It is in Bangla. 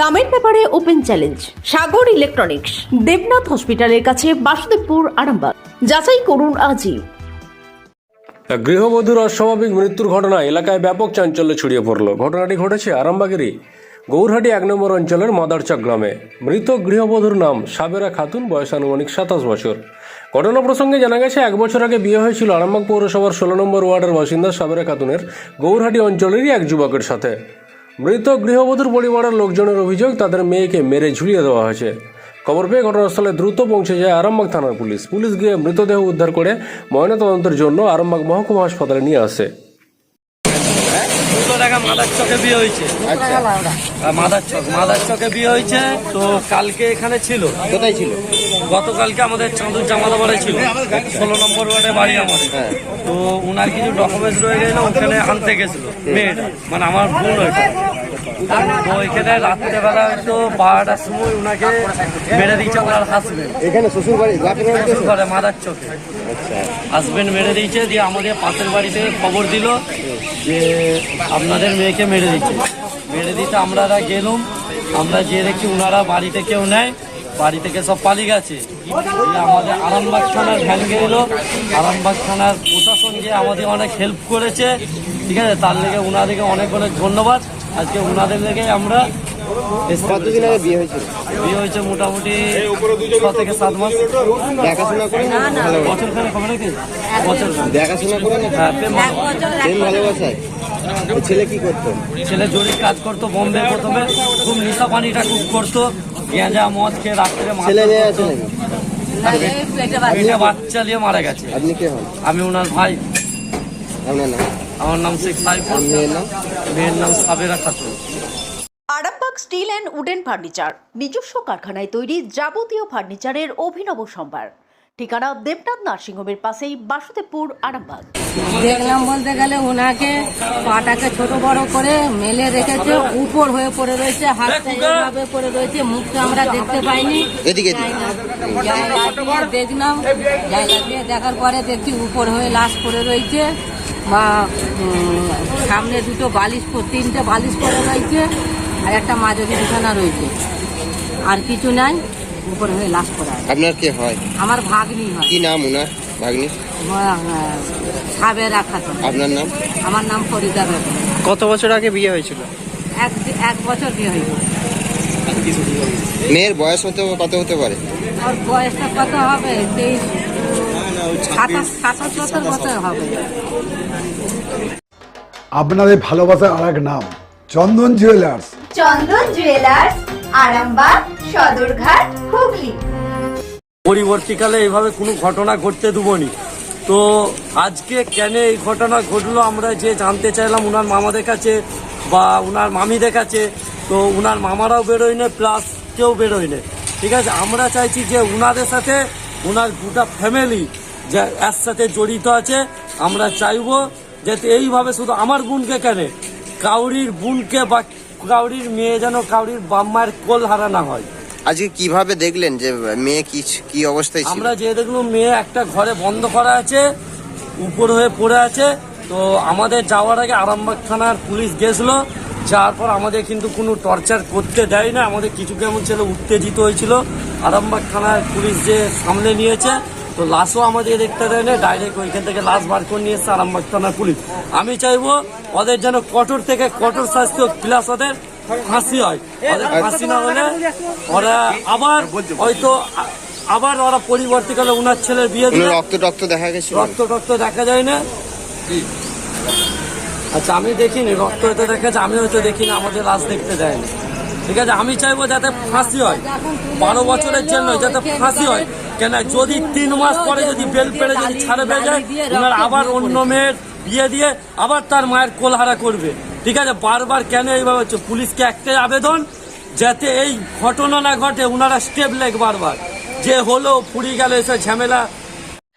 দামের ব্যাপারে open challenge, Sagar electronics, Debnath হসপিটালের কাছে বাসুদেবপুর, আরামবাগ। যাচাই করুন আজই। গৃহবধূর অস্বাভাবিক মৃত্যুর ঘটনা এলাকায় ব্যাপক চাঞ্চল্য ছড়িয়ে পড়ল। ঘটনাটি ঘটেছে আরামবাগেরই গৌরহাটি এক নম্বর অঞ্চলের মাদারচক গ্রামে। মৃত গৃহবধূর নাম সাবেরা খাতুন, বয়স আনুমানিক সাতাশ বছর। ঘটনা প্রসঙ্গে জানা গেছে, এক বছর আগে বিয়ে হয়েছিল আরামবাগ পৌরসভার ষোলো নম্বর ওয়ার্ডের বাসিন্দা সাবেরা খাতুনের গৌরহাটি অঞ্চলেরই এক যুবকের সাথে। মৃত গৃহবধূর পরিবারের লোকজনের অভিযোগ তাদের মেয়েকে মেরে ঝুলিয়ে দেওয়া হয়েছে। খবর পেয়ে ঘটনাস্থলে দ্রুত পৌঁছে যায় আরামবাগ থানার পুলিশ। পুলিশ গিয়ে মৃতদেহ উদ্ধার করে ময়নাতদন্তের জন্য আরামবাগ মহকুমা হাসপাতালে নিয়ে আসে। টাকা মাদার চকে বিয়ে হয়েছে। মাদার চক মাদার চকে বিয়ে হয়েছে তো কালকে এখানে ছিল। কোথায় ছিল? গতকালকে আমাদের চাঁদুর জামাতা বাড়ি ছিল। ষোলো নম্বর ওয়ার্ডে বাড়ি আমাদের তো ওনার কিছু ডকুমেন্টস রয়ে গেল ওখানে আনতে গেছিল মেয়েটা। মানে আমার ভুল ওইটা। তো ওইখানে রাত্রেবেলা হয়তো বারোটার সময় মেরে দিয়েছে ওনার হাসবেন্ড এখানে শ্বশুর বাড়ি বাপের বাড়িতে? করে মাদার চোখে। হাজবেন্ড মেরে দিয়েছে দিয়ে আমাদের পাশের বাড়িতে খবর দিল যে আপনাদের মেয়েকে মেরে দিচ্ছে মেরে দিতে আমরা গেলুম আমরা যে দেখি ওনারা বাড়িতে কেউ নেয় বাড়ি থেকে সব পালিয়ে গেছে। আমাদের আরামবাগ থানার ভ্যান গেল আরামবাগ থানার প্রশাসন যে আমাদের অনেক হেল্প করেছে ঠিক আছে? তার লেগে ওনাদেরকে অনেক অনেক ধন্যবাদ। আজকে ওনাদের লেগে আমরা। কতদিন আগে বিয়ে হয়েছিল? বিয়ে হয়েছে মোটামুটি ছ থেকে সাত মাস। দেখাশোনা করে না বছর খানে খবর নাকি? বছর। দেখাশোনা করে না হ্যাঁ প্রেম ভালোবাসায়? ছেলে কি করতো? ছেলে জরির কাজ করতো বোম্বে প্রথমে। খুব নিশা পানিটা খুব করতো। গেঁজা মদ খেয়ে রাত্রে ছেলে মেয়ে আছে বাচ্চা নিয়ে মারা গেছে। আপনি কে হন? আমি ওনার ভাই। আপনার নাম? আমার নাম শেখ সাইফুল। মেয়ের নাম? মেয়ের নাম Sabera Khatun. Arambagh steel and wooden furniture নিজস্ব কারখানায় তৈরি যাবতীয় ফার্নিচারের অভিনব সম্ভার। ঠিকানা দেবনাথ নার্সিংহোমের পাশেই বাসুদেবপুর আরামবাগ। দেখলাম বলতে গেলে ওনাকে পাটাকে ছোট বড় করে মেলে রেখেছে উপর হয়ে পড়ে রয়েছে হাতটা এইভাবে পড়ে রয়েছে মুখটা আমরা দেখতে পাইনি। দেখলাম জায়গা দিয়ে দেখার পরে দেখছি উপর হয়ে লাশ পড়ে রয়েছে। বা সামনে দুটো বালিশ তিনটে বালিশ পড়ে রয়েছে আর একটা মাঝারি বিছানা রয়েছে। আর কিছু নাই উপর হয়ে লাশ আছে। আপনার কে হয়? আমার ভাগ্নি হয়। কি নাম ওনার ভাগ্নি? সাবের রাখা আপনার নাম? আমার নাম ফরিদা বেগম। কত বছর আগে বিয়ে হয়েছিল? এক এক বছর বিয়ে হয়ে গেল মেয়ের বয়স হতে কত হতে পারে? আর বয়সটা কত হবে? তেইশ আপনাদের ভালোবাসার আর এক নাম চন্দন জুয়েলার্স চন্দন জুয়েলার্স আরামবাগ সদরঘাট হুগলি। পরিবর্তীকালে এইভাবে কোনো ঘটনা ঘটতে দেবনি। তো আজকে কেন এই ঘটনা ঘটলো আমরা যে জানতে চাইলাম উনার মামাদের কাছে বা উনার মামিদের কাছে তো উনার মামারাও বেরোয় না প্লাস কেউ বেরোয় না ঠিক আছে আমরা চাইছি যে উনাদের সাথে উনার গোটা ফ্যামিলি যে এর সাথে জড়িত আছে আমরা চাইব যাতে এইভাবে শুধু আমার বোনকে কেন কাউরির বোনকে বা কাউরির মেয়ে যেন কাউরির বাম্মায়ের কোল হারা না হয়। আজকে কীভাবে দেখলেন যে মেয়ে কি কি অবস্থায় আমরা যে দেখলাম মেয়ে একটা ঘরে বন্ধ করা আছে উপর হয়ে পড়ে আছে তো আমাদের যাওয়ার আগে আরামবাগ থানার পুলিশ গেছিল যাওয়ার পর আমাদের কিন্তু কোনো টর্চার করতে দেয় না আমাদের কিছু কেমন ছেলে উত্তেজিত হয়েছিল। আরামবাগ থানার পুলিশ যে সামলে নিয়েছে তো লাশও আমাদের দেখতে দেয় না ডাইরেক্ট ওইখান থেকে লাশ বার করে নিয়ে এসছে আরামবাগ থানার পুলিশ। আমি চাইব ওদের যেন কঠোর থেকে কঠোর শাস্তি প্লাস ওদের ফাঁসি হয়। ওদের ফাঁসি না হলে ওরা আবার হয়তো আবার ওরা পরিবর্তীকালে ওনার ছেলের বিয়ে দিলে। রক্ত টক্ত দেখা গেছিল রক্ত টক্ত দেখা যায় না। আচ্ছা আমি দেখিনি রক্ত হয়তো দেখা যায় আমি হয়তো দেখিনি আমাদের লাশ দেখতে দেয় না ঠিক আছে, আমি চাইব যাতে ফাঁসি হয়। বারো বছরের জন্য যাতে ফাঁসি হয়। কেন যদি তিন মাস পরে যদি বেল পেড়ে যদি ছাড়ে পেয়ে যায়, ওনার আবার অন্য মেয়ের বিয়ে দিয়ে আবার তার মায়ের কোলহারা করবে। ঠিক আছে, বারবার কেন এইভাবে হচ্ছে? পুলিশকে একটাই আবেদন যাতে এই ঘটনা না ঘটে, ওনারা স্টেপ লেগ বারবার। যে হলো, ফুরি গেল, এসে ঝামেলা